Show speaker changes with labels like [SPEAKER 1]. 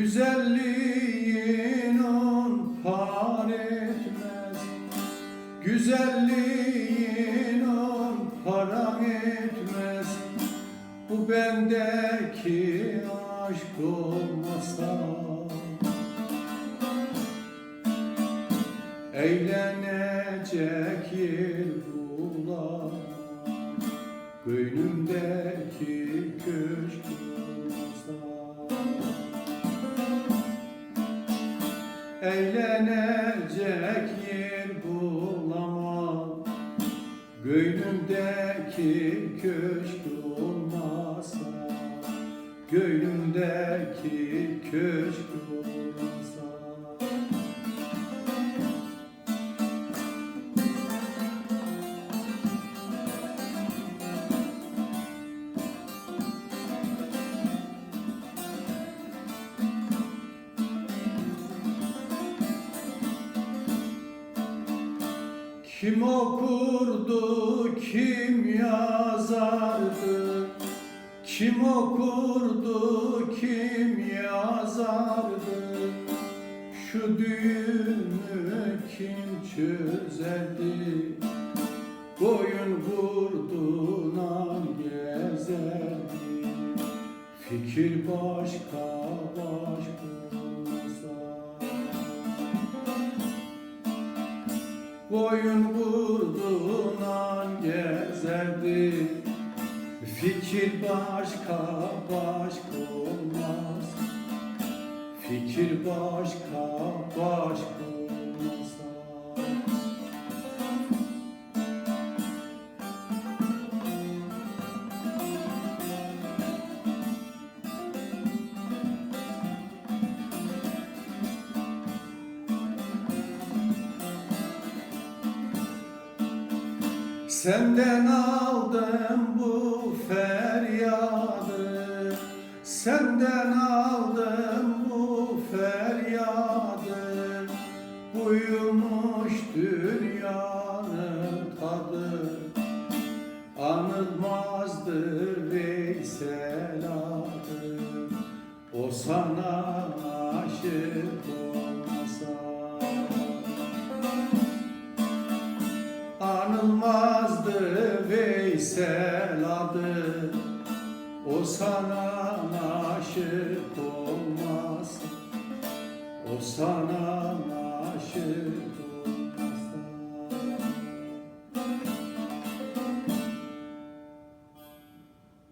[SPEAKER 1] Güzelliğin on par etmez. Güzelliğin on para etmez. Bu bendeki aşk olmasa Eğlenecek yıl bulamam Göynümdeki köy Eğlenecek yer bulamam. Gönlümdeki köşk olmasa Gönlümdeki köşk olmasa Kim okurdu, kim yazardı? Kim okurdu, kim yazardı? Şu düğümü kim çözerdi? Boyun vurduna gezerdi Fikir başka başka Boyun vurduğundan gezerdi. Fikir başka başka olmaz. Fikir başka başka Senden aldım bu feryadı Senden aldım bu feryadı Buyumuş dünyanın tadı. Anılmazdı Veysel adı O sana aşık olmasa Anılmazdı Veysel adı. O sana aşık olmaz. O sana